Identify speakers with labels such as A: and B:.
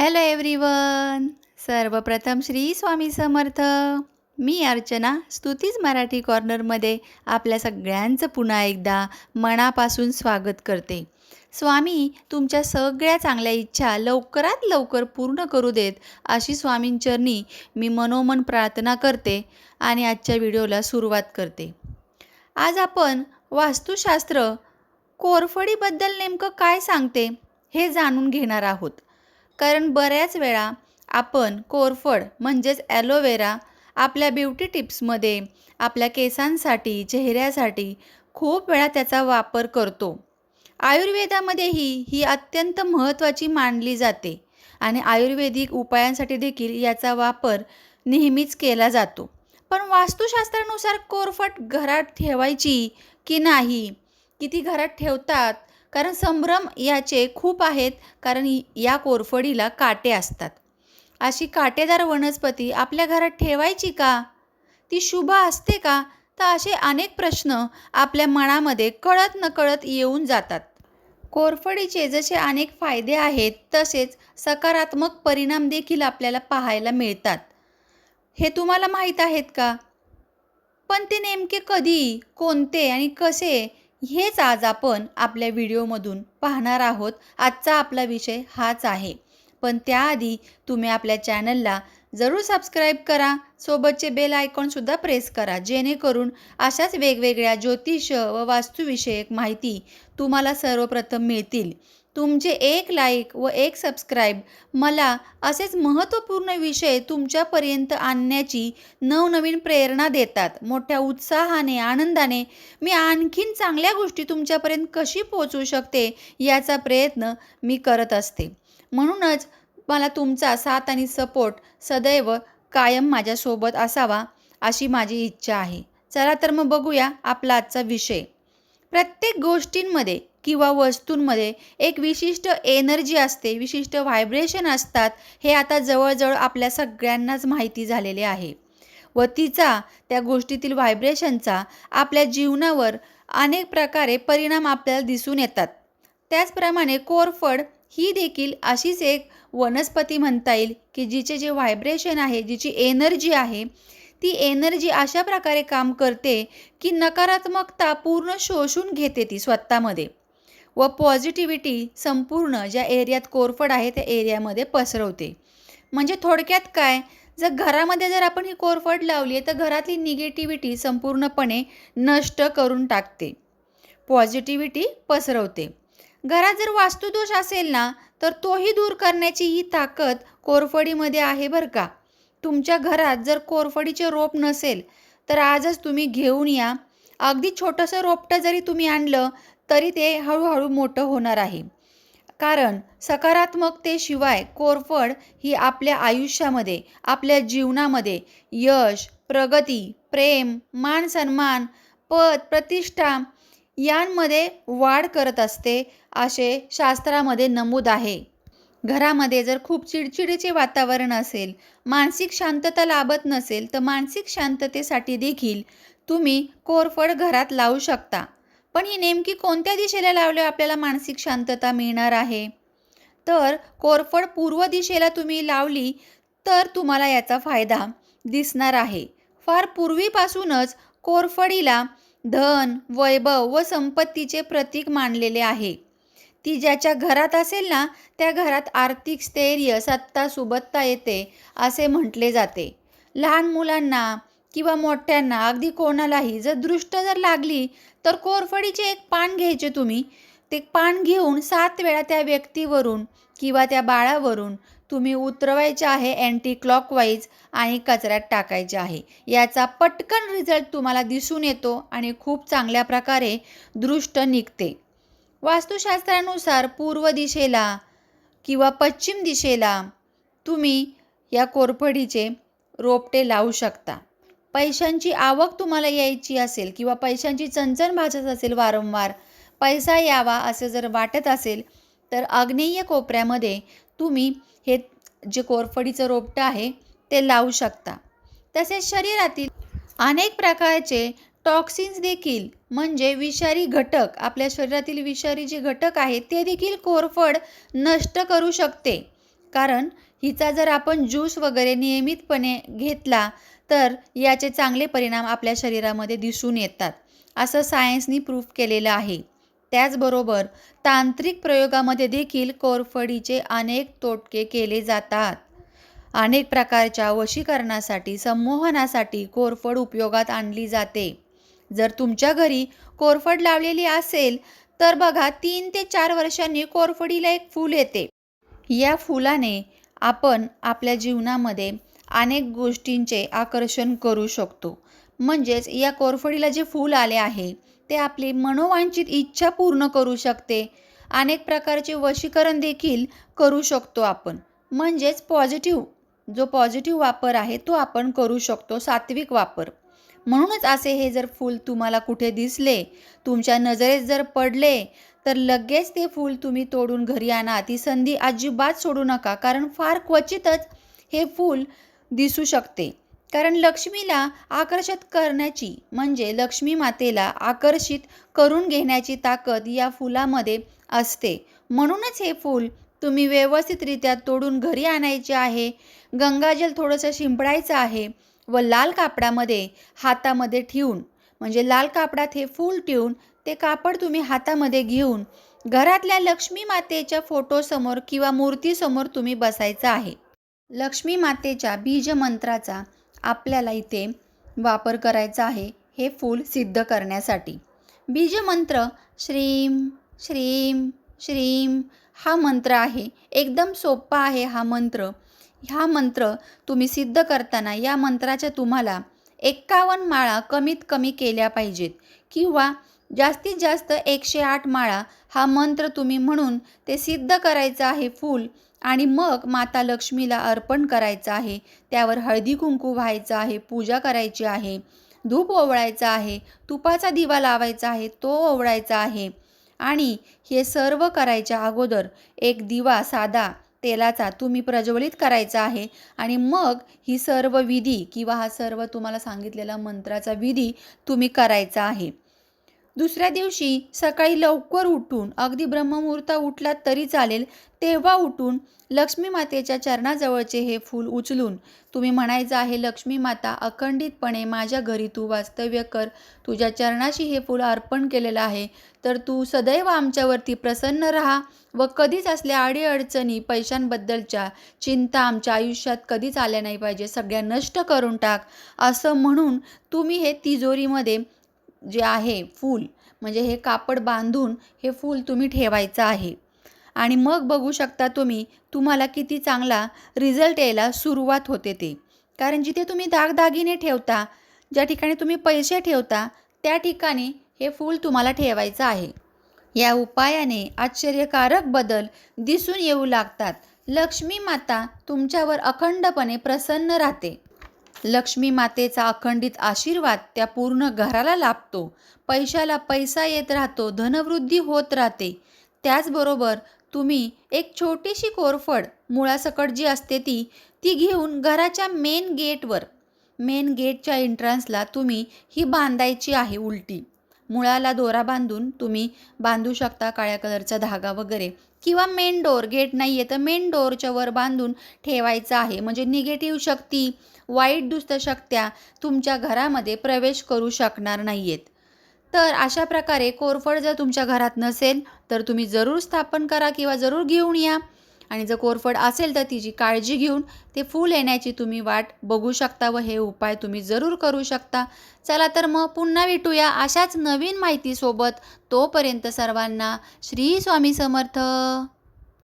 A: Hello everyone सर्वप्रथम श्री स्वामी समर्थ. मी अर्चना स्तुतीज मराठी कॉर्नरमध्ये आपल्या सगळ्यांचं पुन्हा एकदा मनापासून स्वागत करते. स्वामी तुमच्या सगळ्या चांगल्या इच्छा लवकरात लवकर पूर्ण करू देत अशी स्वामींचरणी मी मनोमन प्रार्थना करते आणि आजच्या व्हिडिओला सुरुवात करते. आज आपण वास्तुशास्त्र कोरफडीबद्दल नेमकं काय सांगते हे जाणून घेणार आहोत. कारण बऱ्याच वेळा आपण कोरफड म्हणजेच ॲलोवेरा आपल्या ब्युटी टिप्समध्ये आपल्या केसांसाठी चेहऱ्यासाठी खूप वेळा त्याचा वापर करतो. आयुर्वेदामध्येही ही अत्यंत महत्त्वाची मानली जाते आणि आयुर्वेदिक उपायांसाठी देखील याचा वापर नेहमीच केला जातो. पण वास्तुशास्त्रानुसार कोरफड घरात ठेवायची की नाही किती घरात ठेवतात कारण संभ्रम याचे खूप आहेत कारण या कोरफडीला काटे असतात. अशी काटेदार वनस्पती आपल्या घरात ठेवायची का? ती शुभ असते का? तर असे अनेक प्रश्न आपल्या मनामध्ये कळत नकळत येऊन जातात. कोरफडीचे जसे अनेक फायदे आहेत तसेच सकारात्मक परिणाम देखील आपल्याला पाहायला मिळतात. हे तुम्हाला माहीत आहेत का? पण ते नेमके कधी कोणते आणि कसे हेच आज आपण आपल्या व्हिडिओमधून पाहणार आहोत. आजचा आपला विषय हाच आहे. पण त्याआधी तुम्ही आपल्या चॅनलला जरूर सबस्क्राईब करा. सोबतचे बेल आयकॉनसुद्धा प्रेस करा. जेणेकरून अशाच वेगवेगळ्या ज्योतिष व वास्तुविषयक माहिती तुम्हाला सर्वप्रथम मिळतील. तुमचे एक लाईक व एक सबस्क्राईब मला असेच महत्त्वपूर्ण विषय तुमच्यापर्यंत आणण्याची नवनवीन प्रेरणा देतात. मोठ्या उत्साहाने आनंदाने मी आणखीन चांगल्या गोष्टी तुमच्यापर्यंत कशी पोहोचू शकते याचा प्रयत्न मी करत असते. म्हणूनच मला तुमचा साथ आणि सपोर्ट सदैव कायम माझ्यासोबत असावा अशी माझी इच्छा आहे. चला तर मग बघूया आपला आजचा विषय. प्रत्येक गोष्टींमध्ये किंवा वस्तूंमध्ये एक विशिष्ट एनर्जी असते विशिष्ट व्हायब्रेशन असतात हे आता जवळजवळ आपल्या सगळ्यांनाच माहिती झालेले आहे. व तिचा त्या गोष्टीतील व्हायब्रेशनचा आपल्या जीवनावर अनेक प्रकारे परिणाम आपल्याला दिसून येतात. त्याचप्रमाणे कोरफड ही देखील अशीच एक वनस्पती म्हणता येईल की जिचे जे व्हायब्रेशन आहे जिची एनर्जी आहे ती एनर्जी अशा प्रकारे काम करते की नकारात्मकता पूर्ण शोषून घेते ती स्वतःमध्ये. व पॉझिटिव्हिटी संपूर्ण ज्या एरियात कोरफड आहे त्या एरियामध्ये पसरवते. म्हणजे थोडक्यात काय? जर घरामध्ये जर आपण ही कोरफड लावली आहे तर घरातली निगेटिव्हिटी संपूर्णपणे नष्ट करून टाकते. पॉझिटिव्हिटी पसरवते. घरात जर वास्तुदोष असेल ना तर तोही दूर करण्याची ही ताकद कोरफडीमध्ये आहे बरं का. तुमच्या घरात जर कोरफडीचे रोप नसेल तर आजच तुम्ही घेऊन या. अगदी छोटंसं रोपटं जरी तुम्ही आणलं तरी ते हळूहळू मोठं होणार आहे. कारण सकारात्मकतेशिवाय कोरफड ही आपल्या आयुष्यामध्ये आपल्या जीवनामध्ये यश प्रगती प्रेम मान सन्मान पद प्रतिष्ठा यांमध्ये वाढ करत असते असे शास्त्रामध्ये नमूद आहे. घरामध्ये जर खूप चिडचिडीचे वातावरण असेल मानसिक शांतता लाभत नसेल तर मानसिक शांततेसाठी देखील तुम्ही कोरफड घरात लावू शकता. पण ही नेमकी कोणत्या दिशेला लावल्यावर आपल्याला मानसिक शांतता मिळणार आहे? तर कोरफड पूर्व दिशेला तुम्ही लावली तर तुम्हाला याचा फायदा दिसणार आहे. फार पूर्वीपासूनच कोरफडीला धन वैभव व संपत्तीचे प्रतीक मानलेले आहे. ती ज्याच्या घरात असेल ना त्या घरात आर्थिक स्थैर्य सत्ता सुबत्ता येते असे म्हटले जाते. लहान मुलांना किंवा मोठ्यांना अगदी कोणालाही जर दृष्ट जर लागली तर कोरफडीचे एक पान घ्यायचे तुम्ही. ते पान घेऊन सात वेळा त्या व्यक्तीवरून किंवा त्या बाळावरून तुम्ही उतरवायचे आहे अँटी क्लॉकवाईज आणि कचऱ्यात टाकायचे आहे. याचा पटकन रिझल्ट तुम्हाला दिसून येतो आणि खूप चांगल्या प्रकारे दृष्ट निघते. वास्तुशास्त्रानुसार पूर्व दिशेला किंवा पश्चिम दिशेला तुम्ही या कोरफडीचे रोपटे लावू शकता. पैशांची आवक तुम्हाला यायची असेल किंवा पैशांची चणचण भाजत असेल वारंवार पैसा यावा असे जर वाटत असेल तर आग्नेय कोपऱ्यामध्ये तुम्ही हे जे कोरफडीचं रोपटं आहे ते लावू शकता. तसेच शरीरातील अनेक प्रकारचे टॉक्सिन्स देखील म्हणजे विषारी घटक आपल्या शरीरातील विषारी जे घटक आहेत ते देखील कोरफड नष्ट करू शकते. कारण हिचा जर आपण ज्यूस वगैरे नियमितपणे घेतला तर याचे चांगले परिणाम आपल्या शरीरामध्ये दिसून येतात. असं सायन्सनी प्रूफ केलेलं आहे. त्याचबरोबर तांत्रिक प्रयोगामध्ये देखील कोरफडीचे अनेक तोटके केले जातात. अनेक प्रकारच्या वशीकरणासाठी संमोहनासाठी कोरफड उपयोगात आणली जाते. जर तुमच्या घरी कोरफड लावलेली असेल तर बघा तीन ते चार वर्षांनी कोरफडीला एक फूल येते. या फुलाने आपण आपल्या जीवनामध्ये अनेक गोष्टींचे आकर्षण करू शकतो. म्हणजेच या कोरफडीला जे फूल आले आहे ते आपली मनोवांछित इच्छा पूर्ण करू शकते. अनेक प्रकारचे वशीकरण देखील करू शकतो आपण. म्हणजेच पॉझिटिव्ह जो पॉझिटिव्ह वापर आहे तो आपण करू शकतो सात्विक वापर. म्हणूनच असे हे जर फूल तुम्हाला कुठे दिसले तुमच्या नजरेत जर पडले तर लगेच ते फूल तुम्ही तोडून घरी आणा. ती संधी अजिबात सोडू नका कारण फार क्वचितच हे फूल दिसू शकते. कारण लक्ष्मीला आकर्षित करण्याची म्हणजे लक्ष्मी मातेला आकर्षित करून घेण्याची ताकद या फुलामध्ये असते. म्हणूनच हे फूल तुम्ही व्यवस्थितरित्या तोडून घरी आणायचे आहे. गंगाजल थोडंसं शिंपडायचं आहे व लाल कापडामध्ये हातामध्ये ठेवून म्हणजे लाल कापडात हे फूल ठेवून ते कापड तुम्ही हातामध्ये घेऊन घरातल्या लक्ष्मी मातेच्या फोटोसमोर किंवा मूर्तीसमोर तुम्ही बसायचं आहे. लक्ष्मी मातेच्या बीजमंत्राचा आपल्याला इथे वापर करायचा आहे हे फूल सिद्ध करण्यासाठी. बीजमंत्र श्रीम श्रीम श्रीम हा मंत्र आहे. एकदम सोपा आहे हा मंत्र. हा मंत्र तुम्ही सिद्ध करताना या मंत्राच्या तुम्हाला एक्कावन्न माळा कमीत कमी केल्या पाहिजेत. किंवा जास्तीत जास्त एकशे आठ माळा हा मंत्र तुम्ही म्हणून ते सिद्ध करायचं आहे फूल आणि मग माता लक्ष्मीला अर्पण करायचं आहे. त्यावर हळदी कुंकू व्हायचं आहे पूजा करायची आहे. धूप ओवळायचं आहे तुपाचा दिवा लावायचा आहे तो ओवळायचा आहे. आणि हे सर्व करायच्या अगोदर एक दिवा साधा तेलाचा तुम्ही प्रज्वलित करायचा आहे. आणि मग ही सर्व विधी किंवा हा सर्व तुम्हाला सांगितलेला मंत्राचा विधी तुम्ही करायचा आहे. दुसऱ्या दिवशी सकाळी लवकर उठून अगदी ब्रह्ममुहूर्त उठलात तरी चालेल तेव्हा उठून लक्ष्मी मातेच्या चरणाजवळचे हे फूल उचलून तुम्ही म्हणायचं आहे लक्ष्मी माता अखंडितपणे माझ्या घरी तू वास्तव्य कर तुझ्या चरणाशी हे फूल अर्पण केलेलं आहे तर तू सदैव आमच्यावरती प्रसन्न राहा व कधीच असल्या अडीअडचणी पैशांबद्दलच्या चिंता आमच्या आयुष्यात कधीच आल्या नाही पाहिजे सगळ्या नष्ट करून टाक असं म्हणून तुम्ही हे तिजोरीमध्ये जे आहे फूल म्हणजे हे कापड बांधून हे फूल तुम्ही ठेवायचं आहे. आणि मग बघू शकता तुम्ही तुम्हाला किती चांगला रिझल्ट यायला सुरुवात होते ते. कारण जिथे तुम्ही दागदागिने ठेवता ज्या ठिकाणी तुम्ही पैसे ठेवता त्या ठिकाणी हे फूल तुम्हाला ठेवायचं आहे. या उपायाने आश्चर्यकारक बदल दिसून येऊ लागतात. लक्ष्मी माता तुमच्यावर अखंडपणे प्रसन्न राहते. लक्ष्मी मातेचा अखंडित आशीर्वाद त्या पूर्ण घराला लाभतो. पैशाला पैसा येत राहतो धनवृद्धी होत राहते. त्याचबरोबर तुम्ही एक छोटीशी कोरफड मुळासकट जी असते ती ती घेऊन घराच्या मेन गेटवर मेन गेटच्या एंट्रन्सला तुम्ही ही बांधायची आहे उलटी. मुळाला दोरा बांधून तुम्ही बांधू शकता काळ्या कलरचा धागा वगैरे. किंवा मेन डोर गेट नाही आहे तर मेन डोरच्या वर बांधून ठेवायचं आहे. म्हणजे निगेटिव्ह शक्ती वाईट दुष्ट शक्त्या तुमच्या घरामध्ये प्रवेश करू शकणार नाही आहेत तर अशा प्रकारे कोरफड जर तुमच्या घरात नसेल तर तुम्ही जरूर स्थापन करा किंवा जरूर घेऊन या. आणि जर कोरफड असेल तर तिची काळजी घेऊन ते फूल येण्याची तुम्ही वाट बघू शकता व हे उपाय तुम्ही जरूर करू शकता. चला तर मग पुन्हा भेटूया अशाच नवीन माहितीसोबत. तोपर्यंत सर्वांना श्री स्वामी समर्थ.